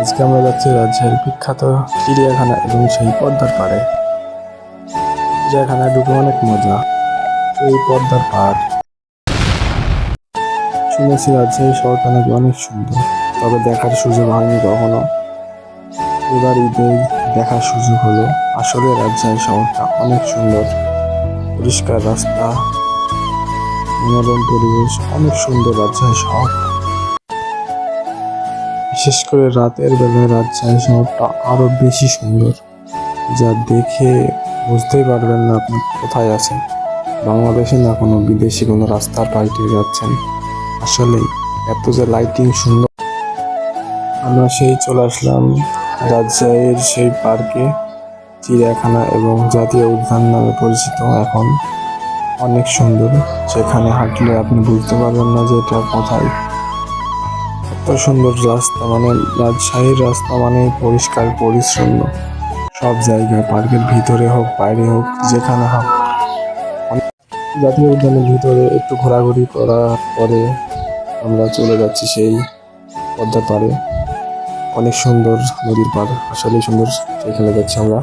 আজকে আমরা যাচ্ছি রাজশাহীর বিখ্যাত চিড়িয়াখানা এবং সেই পদ্মার পাড়ে চিড়িয়াখানায় ঢুকে অনেক মজা। এই পদ্মার পাড়। শুনেছি রাজশাহী শহরটা নাকি অনেক সুন্দর, তবে দেখার সুযোগ হয়নি কখনো। এবার ঈদে দেখার সুযোগ হলো, আসলে রাজশাহী শহরটা অনেক সুন্দর। পরিষ্কার রাস্তা, মনোরম পরিবেশ, অনেক সুন্দর রাজশাহী শহর বিশেষ করে রাতের বেলায় রাজশাহী শহরটা আরও বেশি সুন্দর, যা দেখে বুঝতেই পারবেন না আপনি কোথায় আছেন। বাংলাদেশে না কোনো বিদেশি কোনো রাস্তার দিয়ে যাচ্ছেন আসলে এত যে লাইটিং সুন্দর। আমরা সেই চলে আসলাম রাজশাহীর সেই পার্কে, চিড়িয়াখানা এবং জাতীয় উদ্যান নামে পরিচিত এখন। অনেক সুন্দর, সেখানে হাঁটলে আপনি বুঝতে পারবেন না যে এটা কোথায়। এত সুন্দর রাস্তা মানে রাজশাহীর রাস্তা মানে পরিষ্কার, পরিচ্ছন্ন। সব জায়গায়, পার্কের ভিতরে হোক, বাইরে হোক, যেখানে হোক। জাতীয় উদ্যানের ভিতরে একটু ঘোরাঘুরি করার পরে আমরা চলে যাচ্ছি সেই পদ্মার পাড়ে। অনেক সুন্দর নদীর পাড়, আসলেই সুন্দর সেখানে যাচ্ছি আমরা।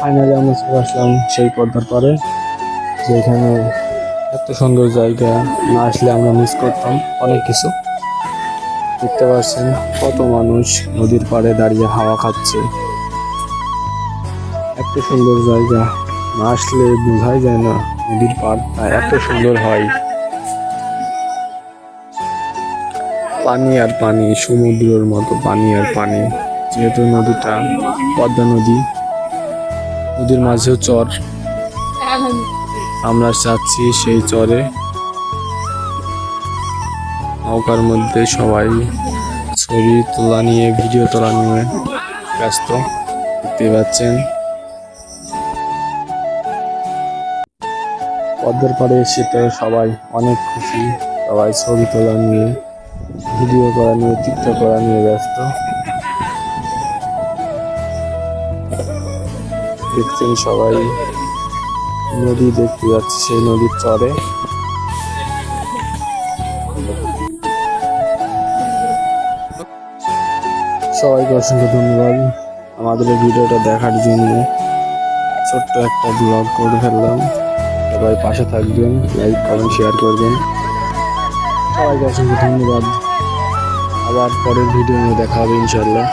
ফাইনালি আমরা চলে আসলাম সেই পদ্মার পাড়ে, যেখানে এত সুন্দর জায়গা না আসলে আমরা মিস করতাম অনেক কিছু। দেখতে পাচ্ছেন কত মানুষ নদীর পাড়ে দাঁড়িয়ে হাওয়া খাচ্ছে। এত সুন্দর জায়গা, না আসলে বোঝাই যায় না নদীর পাড়টা এত সুন্দর হয়। পানি আর পানি, সমুদ্রের মতো পানি আর পানি, যেহেতু নদীটা পদ্মা নদী, নদীর মাঝেও চর। আমরা যাচ্ছি সেই চরে। নৌকার মধ্যে সবাই ছবি তোলা নিয়ে, ভিডিও তোলা নিয়ে ব্যস্ত। দেখতে পাচ্ছেন। পদ্মার পাড়ে এসে তো সবাই অনেক খুশি। সবাই ছবি তোলা নিয়ে, ভিডিও করা নিয়ে, চিত্র করা নিয়ে ব্যস্ত। দেখছেন সবাই। নদী দেখতে যাচ্ছে, সেই নদীর চরে। সবাইকে অসংখ্য ধন্যবাদ। আমাদের এই ভিডিওটা দেখার জন্য ছোট্ট একটা ব্লগ করে ফেললাম। সবাই পাশে থাকবেন লাইক কমেন্ট শেয়ার করবেন। সবাইকে অসংখ্য ধন্যবাদ। আবার পরের ভিডিও নিয়ে দেখা হবে ইনশাল্লাহ